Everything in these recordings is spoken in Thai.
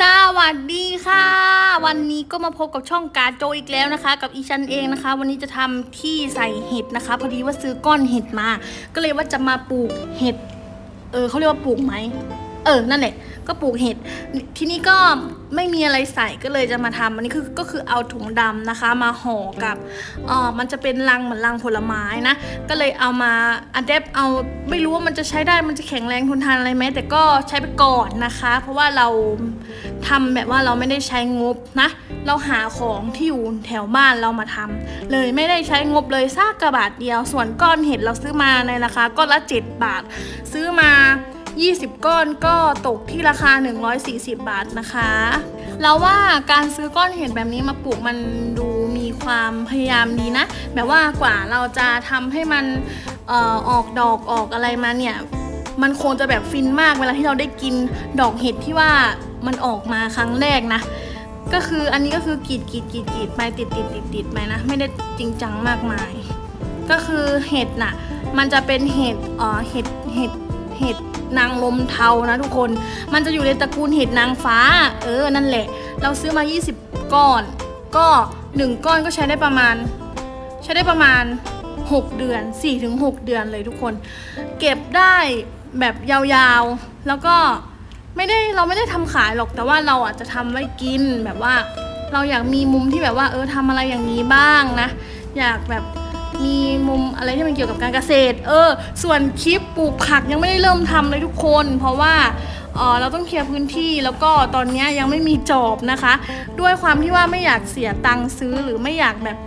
สวัสดีค่ะ วันนี้ก็มาพบกับช่องกาโจอีกแล้วนะคะ กับอีชันเองนะคะ วันนี้จะทำที่ใส่เห็ดนะคะ พอดีว่าซื้อก้อนเห็ดมา ก็เลยว่าจะมาปลูกเห็ด เออเขาเรียกว่าปลูกไหมเออนั่นแหละ ก็ปลูกเห็ดที่นี้ก็ไม่มีอะไรใส่ก็เลยจะมาทำอันนี้คือก็คือเอาถุงดำนะคะ มาห่อกับเออมันจะเป็นลังเหมือนลังผลไม้นะ ก็เลยเอามาอัดแอปเอาไม่รู้ว่ามันจะใช้ได้มันจะแข็งแรงทนทานอะไรไหมแต่ก็ใช้ไปก่อนนะคะ เพราะว่าเราทำแบบว่าเราไม่ได้ใช้งบนะ เราหาของที่อยู่แถวบ้านเรามาทำเลยไม่ได้ใช้งบเลยซากกระบาทเดียว ส่วนก้อนเห็ดเราซื้อมาในราคาก้อนละ 7 บาท ซื้อมา 20 ก้อนก็ตกที่ราคา 140 บาทนะคะเราว่าการซื้อก้อนเห็ดแบบนี้มาปลูกมันดูมีความพยายามดีนะ แบบว่ากว่าเราจะทำให้มันเออออกดอกออกอะไรมาเนี่ย มันคงจะแบบฟินมากเวลาที่เราได้กินดอกเห็ดที่ว่ามันออกมาครั้งแรกนะ ก็คืออันนี้ก็คือกรีดกรีดกรีดกรีดไปติดติดติดติดไปนะ ไม่ได้จริงจังมากมาย ก็คือเห็ดน่ะ มันจะเป็นเห็ดเอ่อเห็ดเห็ด เห็ดนางลมเทานะทุกคน มันจะอยู่ในตระกูลเห็ดนางฟ้า เออ นั่นแหละ เราซื้อมา 20 ก้อน ก็ 1 ก้อนก็ใช้ได้ประมาณ ใช้ได้ประมาณ 6 เดือน 4-6 เดือนเลยทุกคน เก็บได้แบบยาวๆ แล้วก็ไม่ได้เราไม่ได้ทำขายหรอกแต่ว่าเราอาจจะทำไว้กินแบบว่า เราอยากมีมุมที่แบบว่า เออทำอะไรอย่างนี้บ้างนะ อยากแบบ มีมุมอะไรที่มันเกี่ยวกับการเกษตร เออ ส่วนคลิปปลูกผักยังไม่ได้เริ่มทำเลยทุกคน เพราะว่าเออเราต้องเคลียร์พื้นที่แล้วก็ตอนนี้ยังไม่มีจอบนะคะ ด้วยความที่ว่าไม่อยากเสียตังค์ซื้อหรือไม่อยากแบบ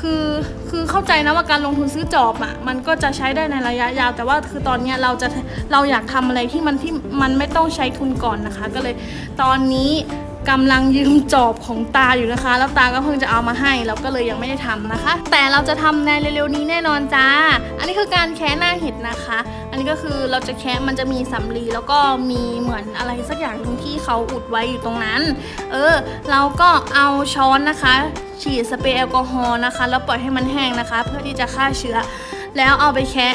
คือคือเข้าใจนะว่าการลงทุนซื้อจอบอะ่ะมันก็จะใช้ได้ในระยะยาว แต่ว่าคือตอนนี้เราจะเราอยากทำอะไรที่มันที่มันไม่ต้องใช้ทุนก่อนนะคะ ก็เลยตอนนี้ กำลังยืมจอบของตาอยู่นะคะ แล้วตาก็เพิ่งจะเอามาให้ เราก็เลยยังไม่ได้ทำนะคะ แต่เราจะทำในเร็วๆนี้แน่นอนจ้า อันนี้คือการแคะหน้าเห็ดนะคะ อันนี้ก็คือเราจะแคะมันจะมีสำลีแล้วก็มีเหมือนอะไรสักอย่างหนึงที่เขาอุดไว้อยู่ตรงนั้น เออ เราก็เอาช้อนนะคะ ฉีดสเปรย์แอลกอฮอล์นะคะ แล้วปล่อยให้มันแห้งนะคะ เพื่อที่จะฆ่าเชื้อ แล้วเอาไปแคะ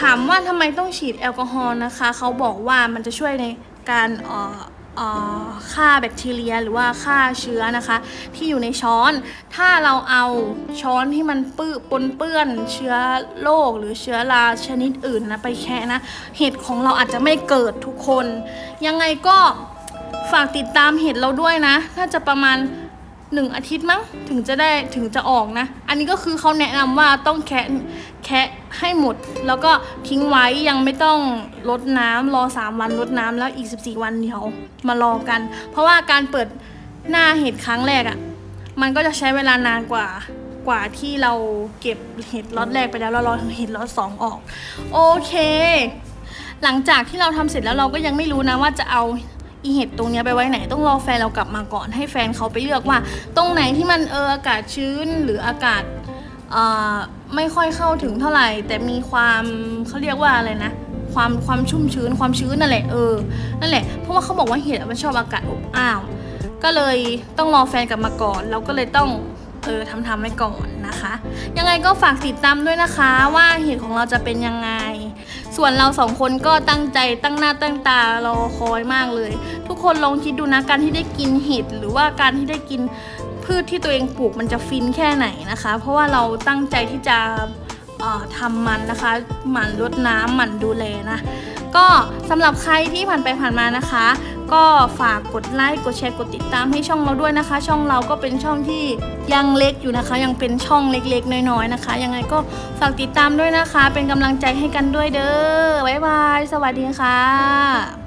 ถามว่าทำไมต้องฉีดแอลกอฮอล์นะคะ เขาบอกว่ามันจะช่วยในการออ ฆ่าแบคทีเรียหรือว่าฆ่าเชื้อนะคะ ที่อยู่ในช้อน ถ้าเราเอาช้อนที่มันปื้ปนเปื้อนเชื้อโรคหรือเชื้อราชนิดอื่นนะไปแค่นะเห็ดของเราอาจจะไม่เกิดทุกคน ยังไงก็ฝากติดตามเห็ดเราด้วยนะน่าจะประมาณ หนึ่งอาทิตย์มั้งถึงจะได้ถึงจะออกนะ อันนี้ก็คือเขาแนะนำว่าต้องแคะแคะให้หมด แล้วก็ทิ้งไว้ยังไม่ต้องลดน้ำรอ 3 วันลดน้ำแล้วอีก 14 วันเดี๋ยวมารอกัน เพราะว่าการเปิดหน้าเห็ดครั้งแรกอะ่ะมันก็จะใช้เวลานานกว่ากว่าที่เราเก็บเห็ดล็อตแรกไปแล้วแล้วรอเห็ดล็อตสองออก โอเค หลังจากที่เราทำเสร็จแล้วเราก็ยังไม่รู้นะว่าจะเอา อีเห็ดตรงนี้ไปไว้ไหนต้องรอแฟนเรากลับมาก่อนให้แฟนเขาไปเลือกว่า ตรงไหนที่มันเอออากาศชื้นหรืออากาศเอ่อไม่ค่อยเข้าถึงเท่าไหร่ แต่มีความเขาเรียกว่าอะไรนะ ความความชุ่มชื้นความชื้นนั่นแหละเออนั่นแหละเพราะว่าเขาบอกว่าเห็ดมันชอบอากาศอบอ้าวก็เลยต้องรอแฟนกลับมาก่อนเราก็เลยต้องเออทำทำไว้ก่อนนะคะ ยังไงก็ฝากติดตามด้วยนะคะว่าเห็ดของเราจะเป็นยังไง ส่วนเราสองคนก็ตั้งใจตั้งหน้าตั้งตารอคอยมากเลย ทุกคนลองคิดดูนะการที่ได้กินเห็ดหรือว่าการที่ได้กินพืชที่ตัวเองปลูกมันจะฟินแค่ไหนนะคะ เพราะว่าเราตั้งใจที่จะเอ่อทำมันนะคะ หมั่นรดน้ำหมั่นดูแลนะ ก็สำหรับใครที่ผ่านไปผ่านมานะคะ ก็ฝากกดไลค์กดแชร์กดติดตามให้ช่องเราด้วยนะคะ ช่องเราก็เป็นช่องที่ยังเล็กอยู่นะคะ ยังเป็นช่องเล็กๆ น้อยๆนะคะ ยังไงก็ฝากติดตามด้วยนะคะ เป็นกำลังใจให้กันด้วยเด้อบ๊ายบาย สวัสดีค่ะ